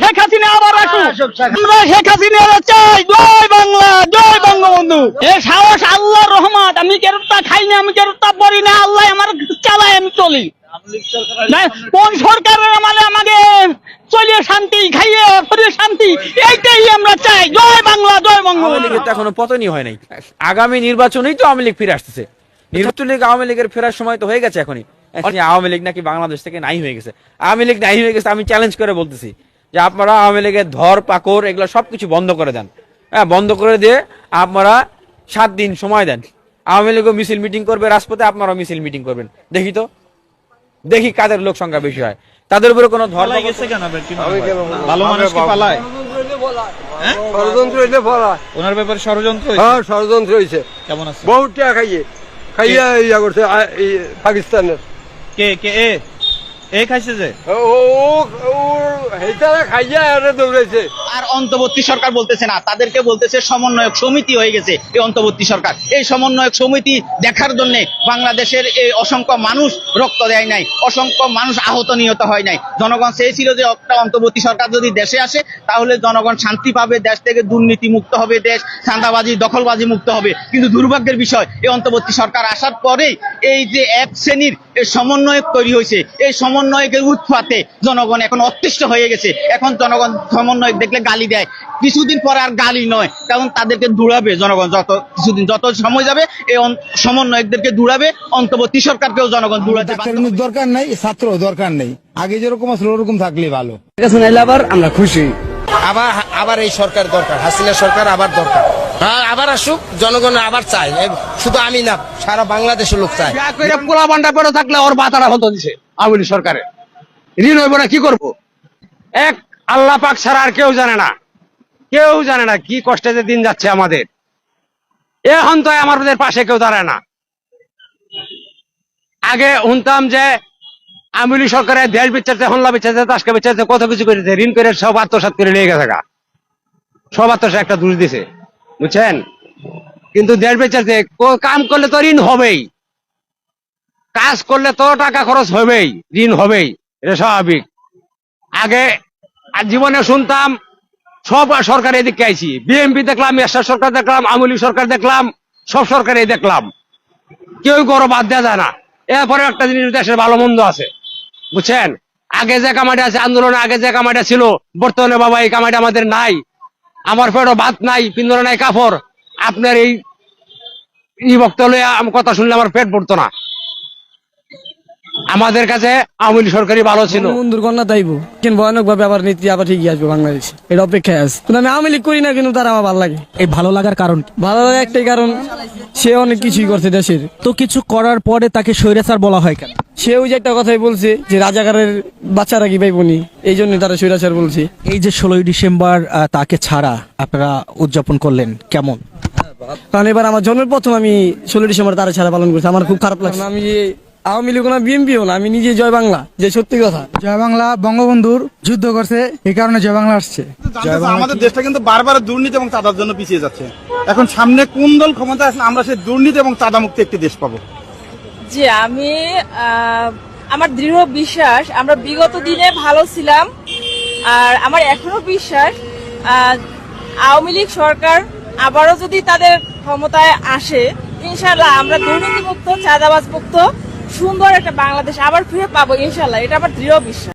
শেখ হাসিনা আবার আসুক। আমরা শেখ হাসিনা। চাই। জয় বাংলা জয় বঙ্গবন্ধু। এ সাহস আল্লাহর রহমত। আমি কেরোটা খাই না আমি কেরোটা পড়ি না। আল্লাহ আমার চালায় আমি চলি। কোন সরকারের আমাদের আমাকে চলিয়ে শান্তি খাইয়ে ফিরে শান্তি এইটাই আমরা চাই। জয় বাংলা জয় বঙ্গবন্ধু। তো এখনও পতনই হয় নাই। আগামী নির্বাচনেই তো আওয়ামী লীগ ফিরে আসতেছে। নির্বাচন লীগ আওয়ামী লীগের ফেরার সময় তো হয়ে গেছে এখনই। এখন আওয়ামী লীগ নাকি বাংলাদেশ থেকে নাই হয়ে গেছে। আওয়ামী লীগ নাই হয়ে গেছে আমি চ্যালেঞ্জ করে বলতেছি। যে আপনারা আওয়ামী লীগের ধর পাকড় এগুলো সবকিছু বন্ধ করে দেন। হ্যাঁ বন্ধ করে দিয়ে আপনারা সাত দিন সময় দেন। আওয়ামী লীগও মিছিল মিটিং করবে রাজপথে আপনারাও মিছিল মিটিং করবেন। দেখি তো। দেখি কাদের লোক সংখ্যা বেশি হয়। তাদের উপরে কোনো পালাই গেছে কেন? ভালো মানুষ কি পালায়? ষড়যন্ত্র হইলে পড়া ওনার ব্যাপারে ষড়যন্ত্র হয়েছে? হ্যাঁ ষড়যন্ত্র হয়েছে কেমন আছে? বহুত টাকা খাইয়ে। খাইয়া ইয়া করছে পাকিস্তানের। কে কে এ? এ খাইছে যে? ও খাইয়া আরে দৌড়াইছে। আর অন্তর্বর্তী সরকার বলতেছে না। তাদেরকে বলতেছে সমন্বয়ক সমিতি হয়ে গেছে এই অন্তর্বর্তী সরকার। এই সমন্বয়ক সমিতি দেখার জন্য বাংলাদেশের এই অসংখ্য মানুষ রক্ত দেয় নাই, অসংখ্য মানুষ আহত নিহত হয় নাই। জনগণ চেয়েছিল যে একটা অন্তর্বর্তী সরকার যদি দেশে আসে, তাহলে জনগণ শান্তি পাবে, দেশ থেকে দুর্নীতি মুক্ত হবে, দেশ চাঁদাবাজি, দখলবাজি মুক্ত হবে। কিন্তু দুর্ভাগ্যের বিষয়, এই অন্তর্বর্তী সরকার আসার পরেই এই যে এক শ্রেণির এই সমন্বয়ক তৈরি হয়েছে, এই সমন্বয়কের উৎপাতে জনগণ এখন অতিষ্ঠ হয়ে গেছে। এখন জনগণ সমন্বয়ক দেখলে গালি দেয়। কিছুদিন পরে আর গালি নয় কারণ তাদেরকে দূরাবে জনগণ। যত কিছুদিন যত সময় যাবে এই সমন্বয়কদেরকে দূরাবে অন্তর্বর্তী সরকারকেও জনগণ দূরাতে ইউনূস দরকার নাই ছাত্র দরকার নেই। আগে যেরকম আসলে ওরকম থাকলেই ভালো। আবার আমরা খুশি। আবার আবার এই সরকার দরকার হাসিনা সরকার আবার দরকার। হ্যাঁ আবার আসুক জনগণ আবার চাই শুধু আমি না সারা বাংলাদেশের লোক চায়। পোলা বান্ডা পড়ে থাকলে ওর বাতারা হতো দিছে আওয়ামী সরকারের ঋণ হইব না কি করব? এক আল্লাহ পাক ছাড়া আর কেউ জানে না। কেউ জানে না কি কষ্টে যে দিন যাচ্ছে আমাদের। এখন তো আমাদের পাশে কেউ দাঁড়ায় না। আগে শুনতাম যে আওয়ামী লীগ সরকারের দেশ বিচারতে হল্লা বিচারতে তাসকা বিচারতে কত কিছু করেছে, ঋণ করে সব আত্মসাত করে নিয়ে গেছে সব আত্মসাত একটা দোষ দিছে, বুঝছেন? কিন্তু দেশ বিচারতে কো- কাম করলে তো ঋণ হবেই। কাজ করলে তো টাকা খরচ হবেই, ঋণ হবেই, এটা স্বাভাবিক। আগে আর জীবনে শুনতাম, সব সরকার এদিকে আইছি। বিএমপি দেখলাম এরশাদ সরকার দেখলাম আমলি সরকার দেখলাম, সব সরকারই দেখলাম। কেউ গরো বাদ দেওয়া যায় না। এরপরে একটা জিনিস, দেশের ভালো মন্দ আছে। বুঝছেন? আগে যে কামাটা আছে, আন্দোলনে আগে যে কামাটা ছিল, বর্তমানে বাবা, এই কামাটা আমাদের নাই। আমার পেটও ভাত নাই, পিন্দরে নাই কাপড়। আপনার এই বক্তব্য কথা শুনলে আমার পেট পড়তো না। আমাদের কাছে আওয়ামী সরকারি ভালো ছিল। বন্ধুর কন্যা তাইব। কিন্তু ভয়ানক ভাবে আবার নীতি আবার ঠিকই আসবে বাংলাদেশ। এটা অপেক্ষায় আছে। কিন্তু আমি আওয়ামী করি না কিন্তু তার আমার ভালো লাগে। এই ভালো লাগার কারণ ভালো লাগে একটাই কারণ সে অনেক কিছুই করছে দেশের। তো কিছু করার পরে তাকে স্বৈরাচার বলা হয় কেন? সে ওই যে একটা কথাই বলছে যে রাজাকারের বাচ্চারা কি পাইবনি এই জন্য তারা স্বৈরাচার বলছে। এই যে ষোলোই ডিসেম্বর তাকে ছাড়া আপনারা উদযাপন করলেন কেমন? কারণ এবার আমার জন্মের প্রথম আমি ষোলো ডিসেম্বর তারা ছাড়া পালন করছি। আমার খুব খারাপ লাগছে। আমি যে আওয়ামী লীগ না বিএনপিও না আমি নিজে জয় বাংলা যে সত্যি কথা। জয় বাংলা বঙ্গবন্ধুর যুদ্ধ করছে এই কারণে জয় বাংলা আসছে। আমাদের দেশটা কিন্তু বারবার দুর্নীতি এবং চাঁদার জন্য পিছিয়ে যাচ্ছে। এখন সামনে কোন দল ক্ষমতা আসলে আমরা সেই দুর্নীতি এবং চাঁদা মুক্ত একটি দেশ পাবো? জি আমি আহ, আমার দৃঢ় বিশ্বাস আমরা বিগত দিনে ভালো ছিলাম আর আমার এখনও বিশ্বাস আহ, আওয়ামী লীগ সরকার আবারও যদি তাদের ক্ষমতায় আসে ইনশাল্লাহ আমরা দুর্নীতিমুক্ত চাঁদাবাজ মুক্ত সুন্দর একটা বাংলাদেশ আবার ফিরে পাবো ইনশাল্লাহ এটা আমার দৃঢ় বিশ্বাস।